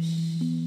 Shh.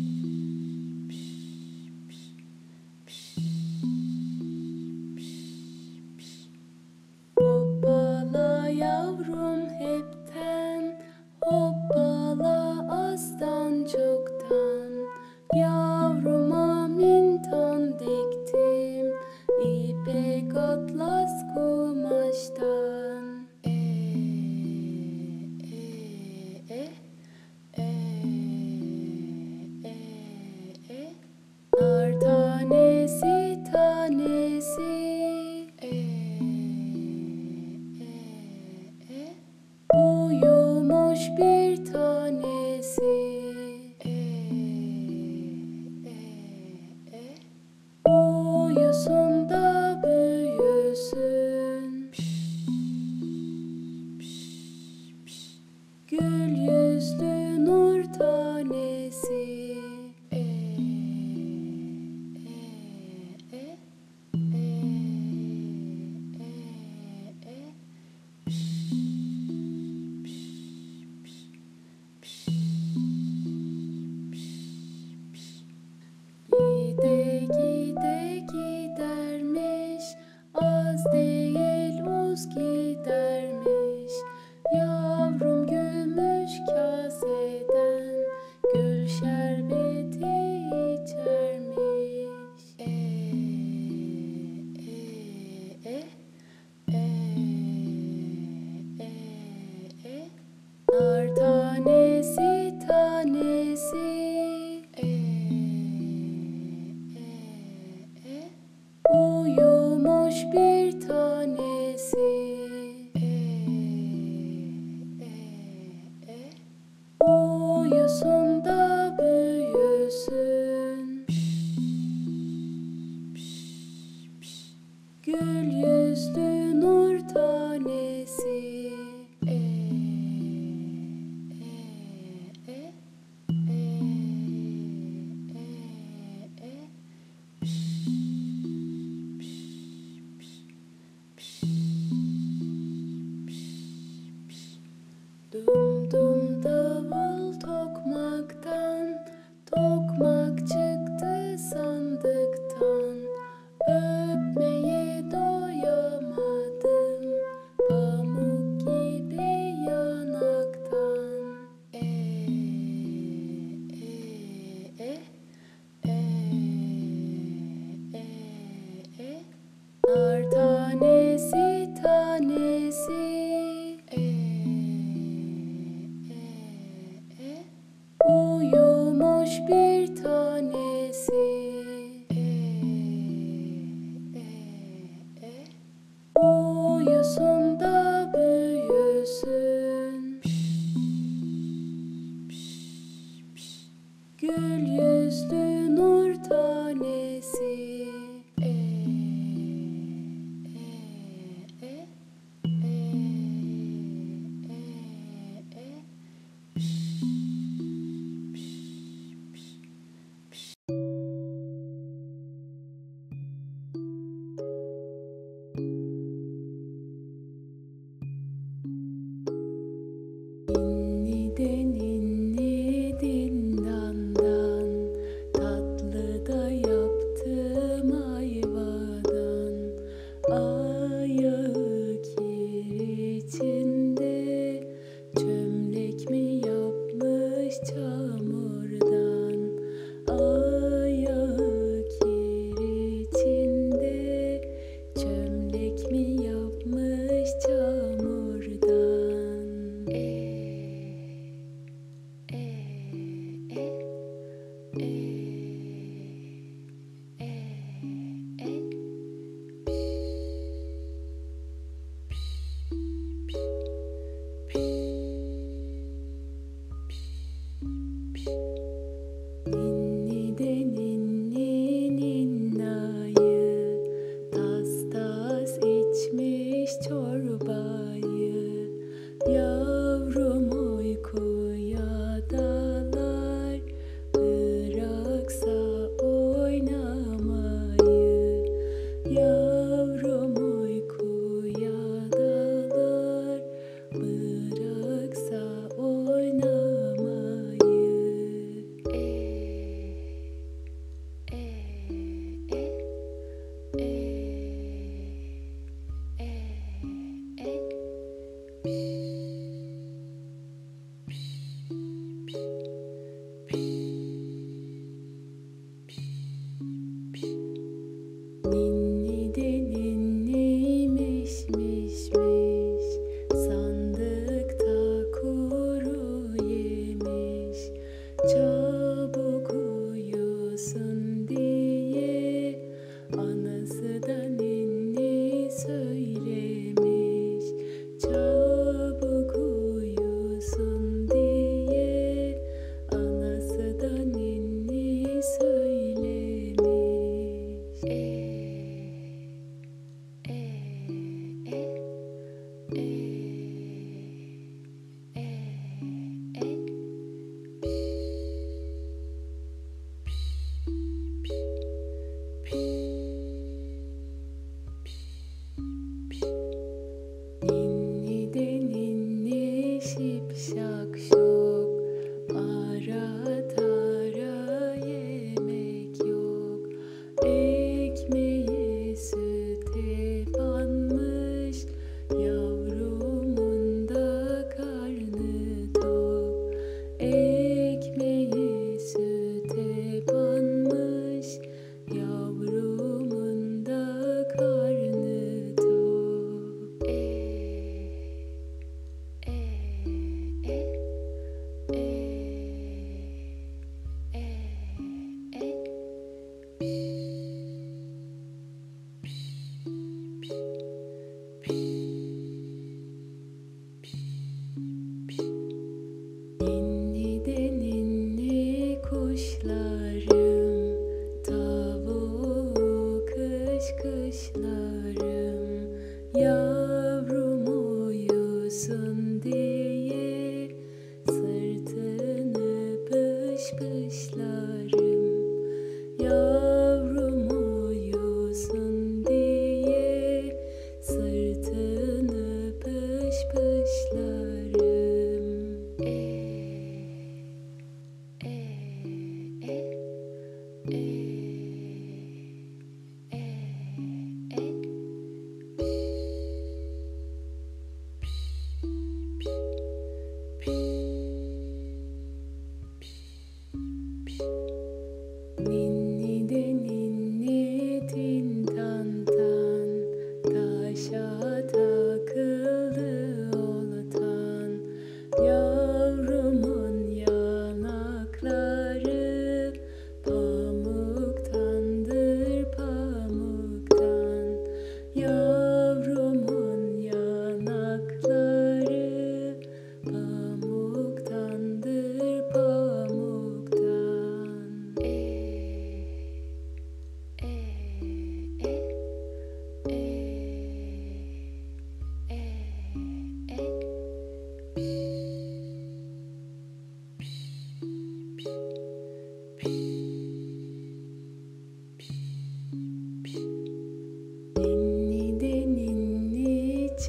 is.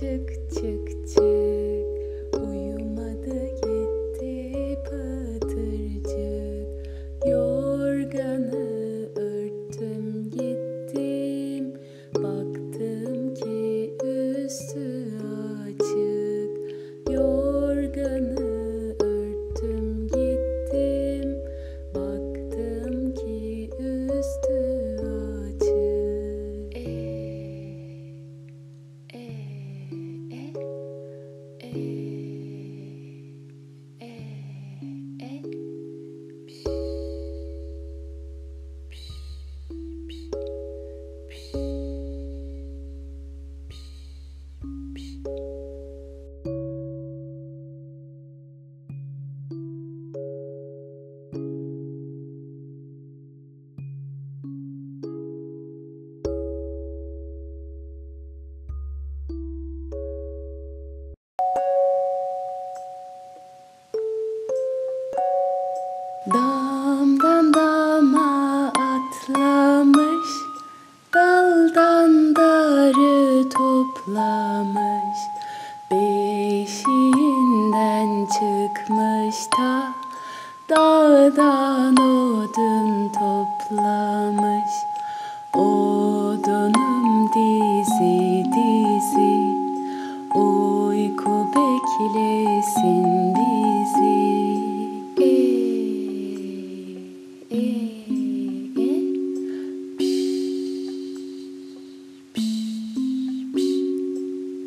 çıktı.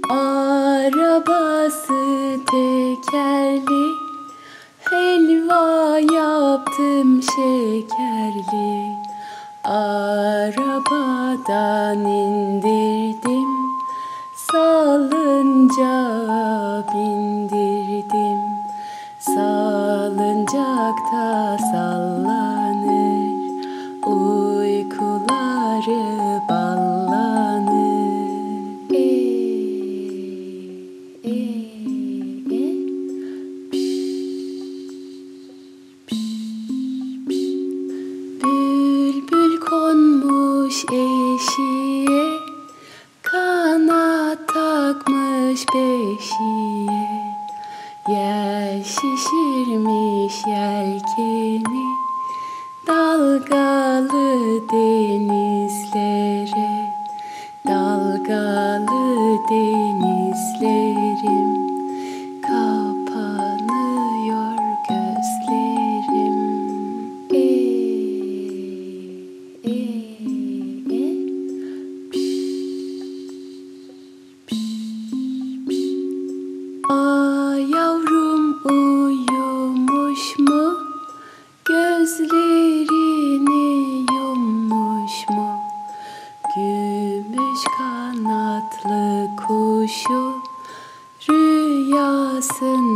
Arabası tekerli Helva yaptım şekerli. Arabadan beşiye Kanat takmış beşiye Yel şişirmiş yelkeni Dalgalı denizlere. Dalgalı denizlerim.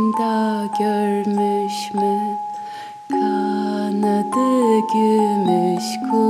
Rüyasında görmüş mü kanadı gümüş kuş?